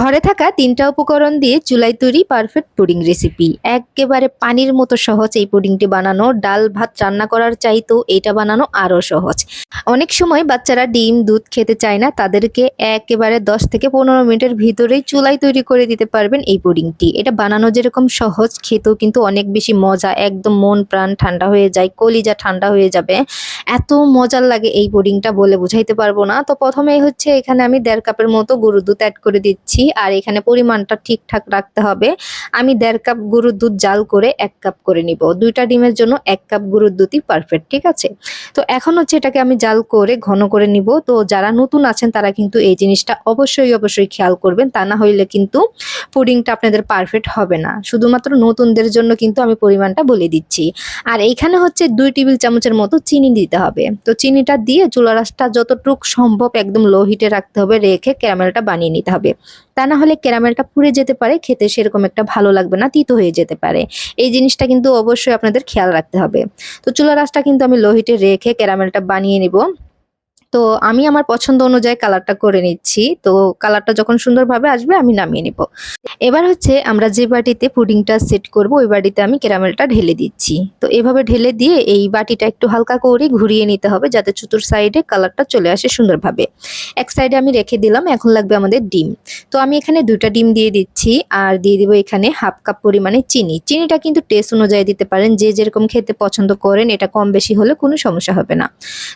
ঘরে থাকা তিনটা উপকরণ দিয়ে চুলাই তৈরি পারফেক্ট পুডিং রেসিপি একেবারে পানির মতো সহজ এই পুডিংটি বানানো। ডাল, ভাত রান্না করার চাইতেও এটা বানানো আরও সহজ। অনেক সময় বাচ্চারা ডিম, দুধ খেতে চায় না, তাদেরকে একেবারে দশ থেকে পনেরো মিনিটের ভিতরেই চুলাই তৈরি করে দিতে পারবেন এই পুডিংটি এটা বানানো যেরকম সহজ, খেতেও কিন্তু অনেক বেশি মজা, একদম মন, প্রাণ ঠান্ডা হয়ে যায়, কলিজা ঠান্ডা হয়ে যাবে। এত মজার লাগে এই পুডিংটা বলে বুঝাইতে পারব না। তো প্রথমেই হচ্ছে এখানে আমি দেড় কাপের মতো গরুর দুধ অ্যাড করে দিচ্ছি। আর এখানে পরিমাণটা ঠিকঠাক রাখতে হবে। আমি দেড় কাপ গরুর দুধ জাল করে এক কাপ করে নিব। দুইটা ডিমের জন্য এক কাপ গরুর দুধই পারফেক্ট ঠিক আছে? তো এখন হচ্ছে এটাকে আমি জাল করে, ঘন করে নিব। তো যারা নতুন আছেন, তারা কিন্তু এই জিনিসটা অবশ্যই অবশ্যই খেয়াল করবেন। তা না হইলে কিন্তু পুডিংটা আপনাদের পারফেক্ট হবে না। শুধুমাত্র নতুনদের জন্য কিন্তু আমি পরিমাণটা বলে দিচ্ছি। আর এইখানে হচ্ছে দুই টেবিল চামচের মতো চিনি দিতে হবে। তো চিনিটা দিয়ে চুলা রাসটা যতটুক সম্ভব একদম লো হিটে রাখতে হবে। রেখে ক্যারামেলটা বানিয়ে নিতে হবে। তা না হলে ক্যারামেলটা পুড়ে যেতে পারে, খেতে সেরকম একটা ভালো লাগবে না, তিতো হয়ে যেতে পারে। এই জিনিসটা কিন্তু অবশ্যই আপনাদের খেয়াল রাখতে হবে। তো চুলা রাসটা কিন্তু আমি লোহিটে রেখে ক্যারামেলটা বানিয়ে নিব। তো আমি আমার পছন্দ অনুযায়ী কালারটা করে নিচ্ছি। তো কালারটা যখন সুন্দরভাবে আসবে, আমি নামিয়ে নিব। এবার হচ্ছে আমরা যে বাটিতে পুডিংটা সেট করব, ওই বাটিতে আমি ক্যারামেলটা ঢেলে দিচ্ছি। তো এভাবে ঢেলে দিয়ে এই বাটিটা একটু হালকা করে ঘুরিয়ে নিতে হবে, যাতে চতুর সাইডে কালারটা চলে আসে সুন্দরভাবে। এক সাইডে আমি রেখে দিলাম, এখন লাগবে আমাদের ডিম। তো আমি এখানে দুইটা ডিম দিয়ে দিচ্ছি, আর দিয়ে দিব এখানে হাফ কাপ পরিমাণে চিনি। চিনিটা কিন্তু টেস্ট অনুযায়ী দিতে পারেন, যে যেরকম খেতে পছন্দ করেন, এটা কম বেশি হলে কোনো সমস্যা হবে না।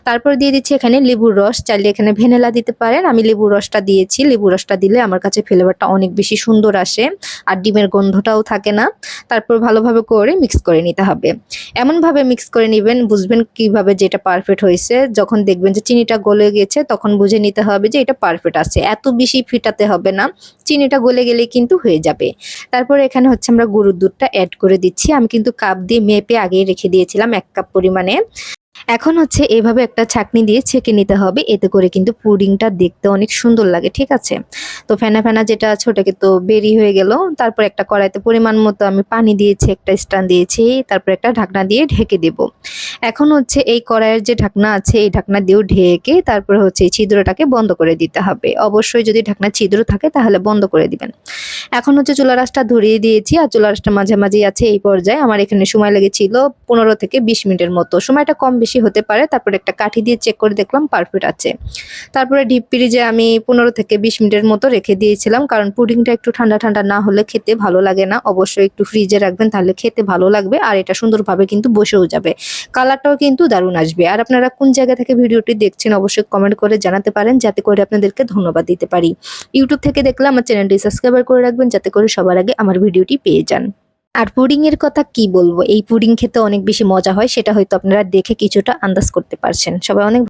তারপর দিয়ে দিচ্ছি এখানে লেবুর রস চাইলে এখানে ভেনেলা দিতে পারেন। আমি লেবুর রসটা দিয়েছি। লেবুর রসটা দিলে আমার কাছে ফ্লেভারটা অনেক বেশি সুন্দর আসে আর ডিমের গন্ধটাও থাকে না। তারপর ভালোভাবে করে মিক্স করে নিতে হবে। এমনভাবে মিক্স করে নেবেন, বুঝবেন কীভাবে যেটা পারফেক্ট হয়েছে। যখন দেখবেন যে চিনিটা গলে গেছে, তখন বুঝে নিতে হবে যে এটা পারফেক্ট আছে। এত বেশি ফিটাতে হবে না। চিনিটা গলে গেলে কিন্তু হয়ে যাবে। তারপর এখানে হচ্ছে আমরা গরুর দুধটা অ্যাড করে দিচ্ছি। আমি কিন্তু কাপ দিয়ে মেপে আগেই রেখে দিয়েছিলাম এক কাপ পরিমাণে। এখন হচ্ছে এভাবে একটা ছাকনি দিয়ে ছেঁকে নিতে হবে। এতে করে কিন্তু পুডিংটা দেখতে অনেক সুন্দর লাগে, ঠিক আছে? তো ফেনা ফেনা যেটা আছে ওটাকে তো বেরি হয়ে গেল। তারপর একটা কড়াইতে পরিমাণ মতো আমি পানি দিয়েছি, একটা স্ট্যান্ড দিয়েছি, তারপর একটা ঢাকনা দিয়ে ঢেকে দেব। এখন হচ্ছে এই কড়াইয়ের যে ঢাকনা আছে, এই ঢাকনা দিয়েও ঢেকে তারপর হচ্ছে এই ছিদ্রটাকে বন্ধ করে দিতে হবে। অবশ্যই যদি ঢাকনা ছিদ্র থাকে তাহলে বন্ধ করে দিবেন। এখন হচ্ছে চুলা রাসটা ধরিয়ে দিয়েছি আর চুলা রাসটা মাঝামাঝি আছে এই পর্যায়ে। আমার এখানে সময় লেগেছিল পনেরো থেকে বিশ মিনিটের মতো। সময়টা কম বেশি হতে পারে, তারপর একটা কাঠি দিয়ে চেক করে দেখলাম পারফেক্ট আছে। তারপরে ডিপ ফ্রিজে আমি পনেরো থেকে বিশ মিনিটের মতো রেখে দিয়েছিলাম, কারণ পুডিংটা একটু ঠান্ডা ঠান্ডা না হলে খেতে ভালো লাগে না। অবশ্যই একটু ফ্রিজে রাখবেন, তাহলে খেতে ভালো লাগবে আর এটা সুন্দরভাবে কিন্তু বসেও যাবে। কালারটাও কিন্তু দারুণ আসবে। আর আপনারা কোন জায়গা থেকে ভিডিওটি দেখছেন অবশ্যই কমেন্ট করে জানাতে পারেন, যাতে করে আপনাদেরকে ধন্যবাদ দিতে পারি। ইউটিউব থেকে দেখলে আমার চ্যানেলটি সাবস্ক্রাইব করে রাখবেন যাতে করে সবার আগে আমার ভিডিওটি পেয়ে যান। আর পুডিং এর কথা কি বলব? এই পুডিং খেতে অনেক বেশি মজা হয়, সেটা হয়তো আপনারা দেখে কিছুটা আন্দাজ করতে পারছেন। সবাই অনেক